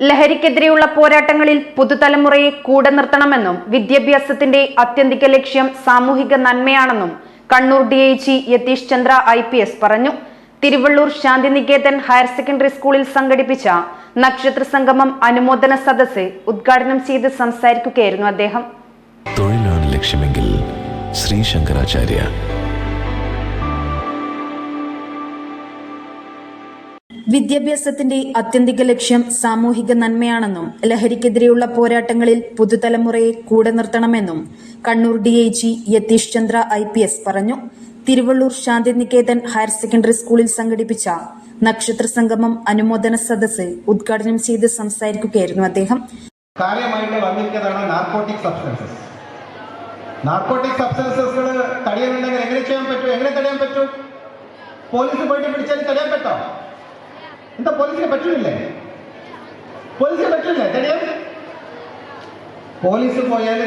ലഹരിക്കെതിരെയുള്ള പോരാട്ടങ്ങളിൽ പുതുതലമുറയെ കൂടെ നിർത്തണമെന്നും വിദ്യാഭ്യാസത്തിന്റെ അത്യന്തിക ലക്ഷ്യം സാമൂഹിക നന്മയാണെന്നും Kannur D I G Yathish Chandra I P S പറഞ്ഞു. തിരുവള്ളൂർ ശാന്തിനികേതൻ ഹയർ സെക്കൻഡറി സ്കൂളിൽ സംഘടിപ്പിച്ച നക്ഷത്ര സംഗമം അനുമോദന സദസ്സ് ഉദ്ഘാടനം ചെയ്ത് സംസാരിക്കുകയായിരുന്നു അദ്ദേഹം. തൊഴിലാണ് ലക്ഷ്യമെങ്കിൽ ശ്രീ ശങ്കരാചാര്യ വിദ്യാഭ്യാസത്തിന്റെ അത്യന്തിക ലക്ഷ്യം സാമൂഹിക നന്മയാണെന്നും ലഹരിക്കെതിരെയുള്ള പോരാട്ടങ്ങളിൽ പുതുതലമുറയെ കൂടെ നിർത്തണമെന്നും Kannur D I G Yathish Chandra I P S പറഞ്ഞു. തിരുവള്ളൂർ ശാന്തിനികേതൻ ഹയർ സെക്കൻഡറി സ്കൂളിൽ സംഘടിപ്പിച്ച നക്ഷത്ര സംഗമം അനുമോദന സദസ്സ് ഉദ്ഘാടനം ചെയ്ത് സംസാരിക്കുകയായിരുന്നു അദ്ദേഹം. നാർക്കോട്ടിക് സബ്സ്റ്റൻസസ് തടയുന്നുണ്ടെങ്കിൽ എങ്ങനെ ചെയ്യാൻ പറ്റും? എങ്ങനെ തടയാൻ പറ്റും? പോലീസ് പോയിട്ട് പിടിച്ചാൽ തടയാൻ എന്താ പോലീസിന് പറ്റില്ലേ പോലീസിന് പറ്റില്ലേ തടയാൻ പോലീസ് പോയാൽ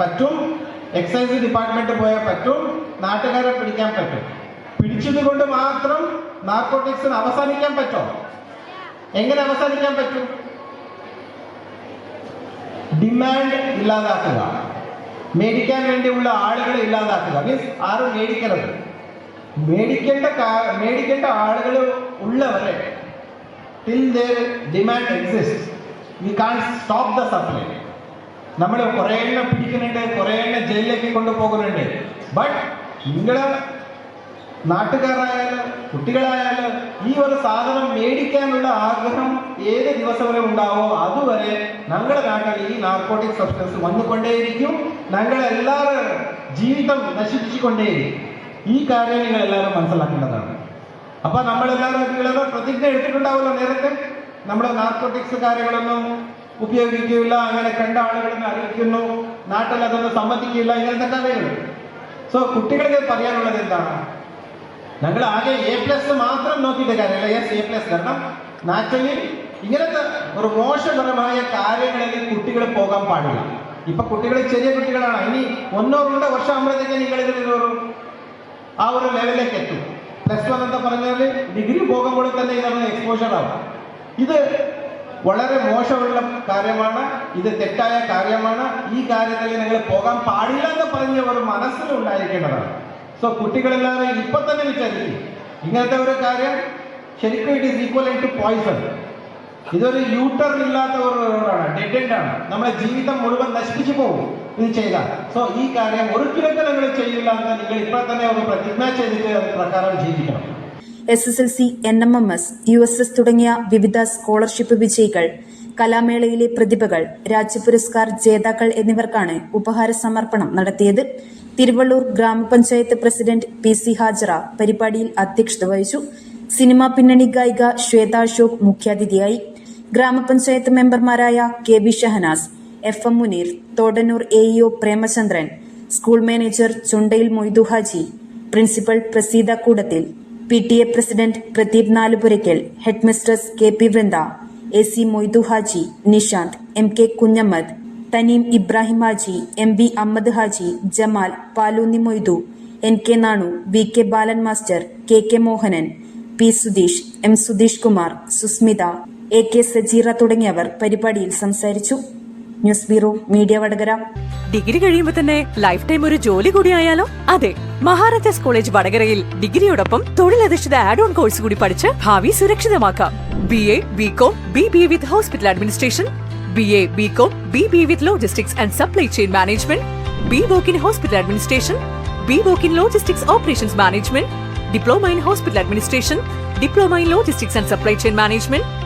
പറ്റും. എക്സൈസ് ഡിപ്പാർട്ട്മെന്റ് പോയാൽ പറ്റും. നാട്ടുകാരെ പിടിക്കാൻ പറ്റും. പിടിച്ചത് കൊണ്ട് മാത്രം നാർക്കോട്ടിക്സിന് അവസാനിക്കാൻ പറ്റോ? എങ്ങനെ അവസാനിക്കാൻ പറ്റും? ഡിമാൻഡ് ഇല്ലാതാക്കുക. മേടിക്കാൻ വേണ്ടിയുള്ള ആളുകളെ ഇല്ലാതാക്കുക. മീൻസ് ആരും മേടിക്കരുത്. മേടിക്കേണ്ട മേടിക്കേണ്ട ആളുകൾ ഉള്ളവരെ till there demand exist we can't stop the supply നമ്മൾ കുറേ എണ്ണം പിടിക്കുന്നുണ്ട് കുറേ എണ്ണം ജയിലിലേക്ക് കൊണ്ടുപോകുന്നുണ്ട്. ബട്ട് നിങ്ങൾ നാട്ടുകാരായാലും കുട്ടികളായാലും ഈ ഒരു സാധനം മേടിക്കാനുള്ള ആഗ്രഹം ഏത് ദിവസം വരെ ഉണ്ടാവോ അതുവരെ ഞങ്ങളുടെ നാട്ടിൽ ഈ നാർക്കോട്ടിക് സബ്സ്റ്റൻസ് വന്നുകൊണ്ടേയിരിക്കും. ഞങ്ങളെല്ലാവരും ജീവിതം നശിപ്പിച്ചുകൊണ്ടേയിരിക്കും. ഈ കാര്യം നിങ്ങൾ എല്ലാവരും മനസ്സിലാക്കേണ്ടതാണ്. അപ്പൊ നമ്മളെല്ലാവരും നിങ്ങളെല്ലാം പ്രതിജ്ഞ എടുത്തിട്ടുണ്ടാവുമല്ലോ നേരത്തെ. നമ്മുടെ നാർക്കോട്ടിക്സ് കാര്യങ്ങളൊന്നും ഉപയോഗിക്കില്ല അങ്ങനെ കണ്ട ആളുകളെന്ന് അറിയിക്കുന്നു നാട്ടിൽ അതൊന്നും സമ്മതിക്കില്ല ഇങ്ങനത്തെ കാര്യങ്ങൾ സോ കുട്ടികൾക്ക് പറയാനുള്ളത് എന്താണ്? ഞങ്ങൾ ആകെ എ പ്ലസ് മാത്രം നോക്കിയിട്ട് കാര്യമില്ല. എസ് എ പ്ലസ് കാരണം നാച്ചുറലി ഇങ്ങനത്തെ ഒരു മോശപരമായ കാര്യങ്ങളിൽ കുട്ടികൾ പോകാൻ പാടില്ല. ഇപ്പൊ കുട്ടികൾ ചെറിയ കുട്ടികളാണ്. ഇനി ഒന്നോ രണ്ടോ വർഷം ആകുമ്പോഴത്തേക്ക് നിങ്ങളിതിൽ ഒരു ആ ഒരു ലെവലിലേക്ക് എത്തും. പ്ലസ് വൺ എന്താ പറഞ്ഞാൽ ഡിഗ്രി പോകുമ്പോൾ തന്നെ ഇതാണ് എക്സ്പോഷർ ആവും. ഇത് വളരെ മോശമുള്ള കാര്യമാണ്. ഇത് തെറ്റായ കാര്യമാണ്. ഈ കാര്യത്തിൽ നിങ്ങൾ പോകാൻ പാടില്ല എന്ന് പറഞ്ഞ ഒരു മനസ്സിൽ ഉണ്ടായിരിക്കേണ്ടതാണ്. സോ കുട്ടികളെല്ലാവരും ഇപ്പൊ തന്നെ വിചാരിക്കും. ഇങ്ങനത്തെ ഒരു കാര്യം ശരിക്കും it is equal to poison ഇതൊരു യൂട്ടേൺ ഇല്ലാത്ത ഒരു റോഡാണ് ഡെഡ് എൻഡ് ആണ്. നമ്മുടെ ജീവിതം മുഴുവൻ നശിപ്പിച്ചു പോകും. ഇത് ചെയ്താൽ സോ ഈ കാര്യം ഒരു നിങ്ങൾ ചെയ്യില്ല എന്ന് നിങ്ങൾ ഇപ്പോൾ തന്നെ ഒരു പ്രതിജ്ഞ ചെയ്തിട്ട് പ്രകാരം ജീവിക്കണം. S S L C N M M S U S S തുടങ്ങിയ വിവിധ സ്കോളർഷിപ്പ് വിജയികൾ കലാമേളയിലെ പ്രതിഭകൾ രാജ്യപുരസ്കാർ ജേതാക്കൾ എന്നിവർക്കാണ് ഉപഹാര സമർപ്പണം നടത്തിയത്. തിരുവള്ളൂർ ഗ്രാമപഞ്ചായത്ത് പ്രസിഡന്റ് പി സി ഹാജറ പരിപാടിയിൽ അധ്യക്ഷത വഹിച്ചു. സിനിമാ പിന്നണി ഗായിക ശ്വേത അശോക് മുഖ്യാതിഥിയായി. ഗ്രാമപഞ്ചായത്ത് മെമ്പർമാരായ K B Shahanas F M Muneer Thodannur A EO Premachandran school manager Chundayil Moidu Haji principal Praseetha Koodathil P T A president Pradeep Nalupurakkal headmistress K P Vrinda A C Moidu Haji Nishanth M K Kunhammad Thaneem Ibrahim Haji M V Ahammad Haji Jamal Paloonni Moidu N K Nanu V K Balan master K K Mohanan P Sudheesh M Sudheesh Kumar Susmitha A K Sajeera തുടങ്ങിയവർ പരിപാടിയിൽ സംസാരിച്ചു. News bureau media Vadakara. Degree കഴിയുമ്പോൾ തന്നെ life time ഒരു ജോലി കൂടി ആയാലോ? അതെ മഹാരാജാസ് കോളേജ് വടകരയിൽ ഡിഗ്രിയോടൊപ്പം തൊഴിലധിഷ്ഠിത ആഡ് ഓൺ കോഴ്സ് കൂടി പഠിച്ച് ഭാവി സുരക്ഷിതമാക്കാം. B A B com B B with hospital administration B A B com B B with logistics and supply chain management B voc in hospital administration B voc in logistics operations management diploma in hospital administration diploma in logistics and supply chain management